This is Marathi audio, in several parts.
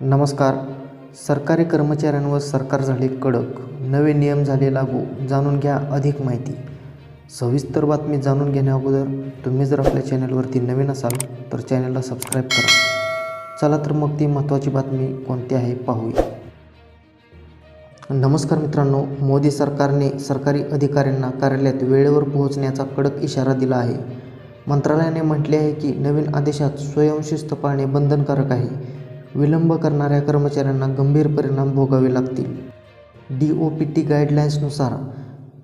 नमस्कार. सरकारी कर्मचाऱ्यांवर सरकार झाले कडक. नवे नियम झाले लागू. जाणून घ्या अधिक माहिती. सविस्तर बातमी जाणून घेण्याअगोदर तुम्ही जर आपल्या चॅनलवरती नवीन असाल तर चॅनलला सबस्क्राईब करा. चला तर मग ती महत्त्वाची बातमी कोणती आहे पाहूया. नमस्कार मित्रांनो मोदी सरकारने सरकारी अधिकाऱ्यांना कार्यालयात वेळेवर पोहोचण्याचा कडक इशारा दिला आहे. मंत्रालयाने म्हटले आहे की नवीन आदेशात स्वयंशिस्त पाळणे बंधनकारक आहे. विलंब करणाऱ्या कर्मचाऱ्यांना गंभीर परिणाम भोगावे लागतील. डी ओ पी टी गाईडलाईन्सनुसार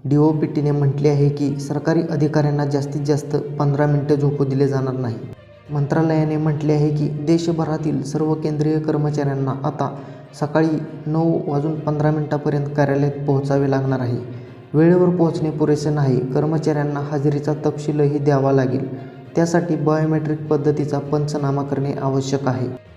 डी ओ पी टीने म्हटले आहे की सरकारी अधिकाऱ्यांना जास्तीत जास्त पंधरा मिनटं झोपू दिले जाणार नाही. मंत्रालयाने म्हटले आहे की देशभरातील सर्व केंद्रीय कर्मचाऱ्यांना आता सकाळी नऊ वाजून पंधरा मिनटापर्यंत कार्यालयात पोहोचावे लागणार आहे. वेळेवर पोहोचणे पुरेसे नाही. कर्मचाऱ्यांना हजेरीचा तपशीलही द्यावा लागेल. त्यासाठी बायोमेट्रिक पद्धतीचा पंचनामा करणे आवश्यक आहे.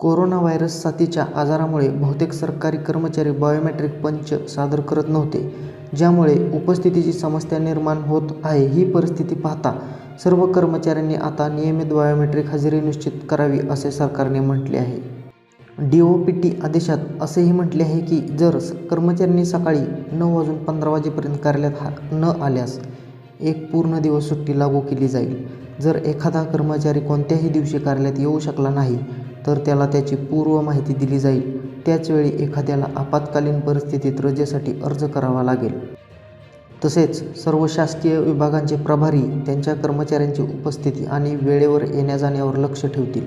कोरोना व्हायरस साथीच्या आजारामुळे बहुतेक सरकारी कर्मचारी बायोमेट्रिक पंच सादर करत नव्हते ज्यामुळे उपस्थितीची समस्या निर्माण होत आहे ही परिस्थिती पाहता सर्व कर्मचाऱ्यांनी आता नियमित बायोमेट्रिक हजेरी निश्चित करावी असे सरकारने म्हटले आहे. डी ओ पी टी आदेशात असेही म्हटले आहे की जर स- कर्मचाऱ्यांनी सकाळी नऊ वाजून पंधरा वाजेपर्यंत कार्यालयात हा न आल्यास एक पूर्ण दिवस सुट्टी लागू केली जाईल. जर एखादा कर्मचारी कोणत्याही दिवशी कार्यालयात येऊ शकला नाही तर त्याला त्याची पूर्व माहिती दिली जाईल. त्याचवेळी एखाद्याला आपत्कालीन परिस्थितीत रजेसाठी अर्ज करावा लागेल. तसेच सर्व शासकीय विभागांचे प्रभारी त्यांच्या कर्मचाऱ्यांची उपस्थिती आणि वेळेवर येण्या जाण्यावर लक्ष ठेवतील.